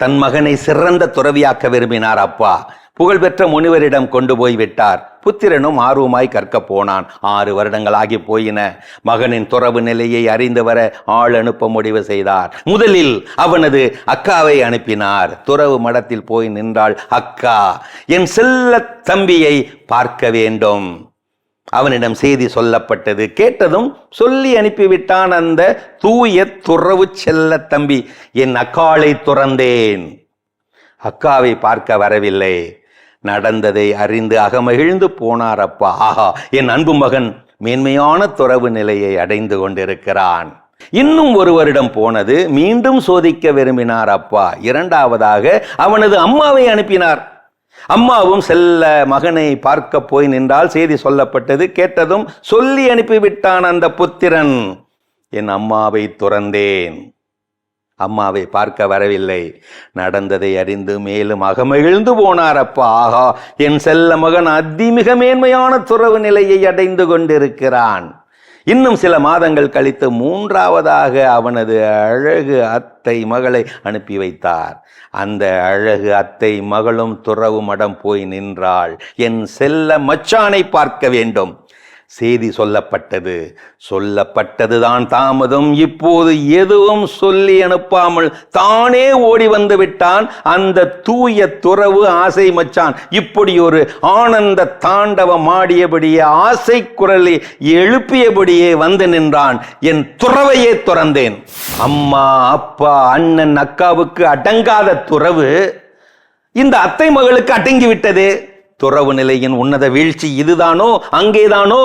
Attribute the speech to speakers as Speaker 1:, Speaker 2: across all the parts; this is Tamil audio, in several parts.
Speaker 1: தன் மகனை சிறந்த துறவியாக்க விரும்பினார் அப்பா. புகழ்பெற்ற முனிவரிடம் கொண்டு போய் விட்டார். புத்திரனும் ஆர்வமாய் கற்கப் போனான். ஆறு வருடங்களாகி போயின. மகனின் துறவு நிலையை அறிந்து வர ஆள் அனுப்ப முடிவு செய்தார். முதலில் அவனது அக்காவை அனுப்பினார். துறவு மடத்தில் போய் நின்றாள் அக்கா என் செல்ல தம்பியை பார்க்க வேண்டும். அவனிடம் செய்தி சொல்லப்பட்டது. கேட்டதும் சொல்லி அனுப்பிவிட்டான் அந்த தூய துறவு செல்ல தம்பி என் அக்காளை துறந்தேன். அக்காவை பார்க்க வரவில்லை. நடந்ததை அறிந்து அகமகிழ்ந்து போனார் அப்பா. ஆஹா என் அன்பு மகன் மேன்மையான துறவு நிலையை அடைந்து கொண்டிருக்கிறான். இன்னும் ஒரு வருடம் போனது மீண்டும் சோதிக்க விரும்பினார் அப்பா. இரண்டாவதாக அவனது அம்மாவை அனுப்பினார். அம்மாவும் செல்ல மகனை பார்க்க போய் நின்றால் செய்தி சொல்லப்பட்டது கேட்டதும் சொல்லி அனுப்பிவிட்டான் அந்த புத்திரன். என் அம்மாவை துறந்தேன். அம்மாவை பார்க்க வரவில்லை. நடந்ததை அறிந்து மேலும் அகமகிழ்ந்து போனார். அப்பா ஆகா என் செல்ல மகன் அதிமிக மேன்மையான துறவு நிலையை அடைந்து கொண்டிருக்கிறான். இன்னும் சில மாதங்கள் கழித்து மூன்றாவதாக அவனது அழகு அத்தை மகளை அனுப்பி வைத்தார். அந்த அழகு அத்தை மகளும் துறவு மடம் போய் நின்றாள். என் செல்ல மச்சானை பார்க்க வேண்டும். செய்தி சொல்லப்பட்டது. சொல்லப்பட்டதுதான் தாமதம். இப்போது எதுவும் சொல்லி அனுப்பாமல் தானே ஓடி வந்து விட்டான். அந்த தூய துறவு ஆசை மச்சான். இப்படி ஒரு ஆனந்த தாண்டவம் ஆடியபடியே ஆசை குரலை எழுப்பியபடியே வந்து நின்றான். என் துறவையே துறந்தேன். அம்மா அப்பா அண்ணன் அக்காவுக்கு அடங்காத துறவு இந்த அத்தை மகளுக்கு அடங்கி விட்டது துறவு நிலையின் உன்னத வீழ்ச்சி இதுதானோ? அங்கேதானோ?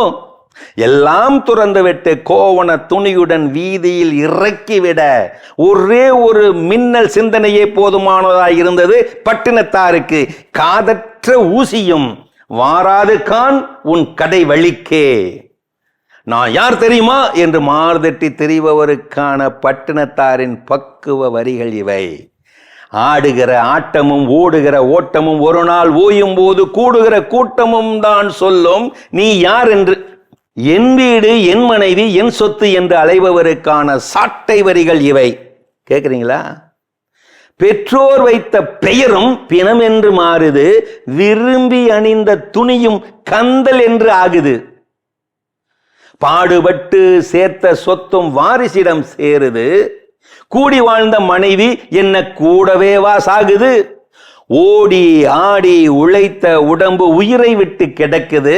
Speaker 1: எல்லாம் துறந்துவிட்டு கோவண துணியுடன் வீதியில் இறக்கிவிட ஒரே ஒரு மின்னல் சிந்தனையே போதுமானதாய் இருந்தது பட்டினத்தாருக்கு. காதற்ற ஊசியும் வாராது கான் உன் கடை வழிக்கே. நான் யார் தெரியுமா? என்று மார்தட்டி தெரிபவருக்கான பட்டினத்தாரின் பக்குவ வரிகள் இவை. ஆடுகிற ஆட்டமும் ஓடுகிற ஓட்டமும் ஒரு நாள் ஓயும் போது கூடுகிற கூட்டமும் தான் சொல்லும். நீ யார் என்று? என் வீடு என் மனைவி என் சொத்து என்று அலைபவருக்கான சாட்டை வரிகள் இவை. கேட்குறீங்களா பெற்றோர் வைத்த பெயரும் பிணம் என்று மாறுது. விரும்பி அணிந்த துணியும் கந்தல் என்று ஆகுது. பாடுபட்டு சேர்த்த சொத்தும் வாரிசிடம் சேருது. கூடி வாழ்ந்த மனைவி என்ன கூடவேவா சாகுது ஓடி ஆடி உழைத்த உடம்பு உயிரை விட்டு கிடக்குது.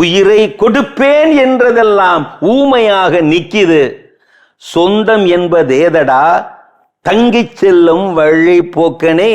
Speaker 1: உயிரை கொடுப்பேன் என்றதெல்லாம் ஊமையாக நிக்கிது. சொந்தம் என்பதேதடா? தங்கிச் செல்லும் வழி போக்கனே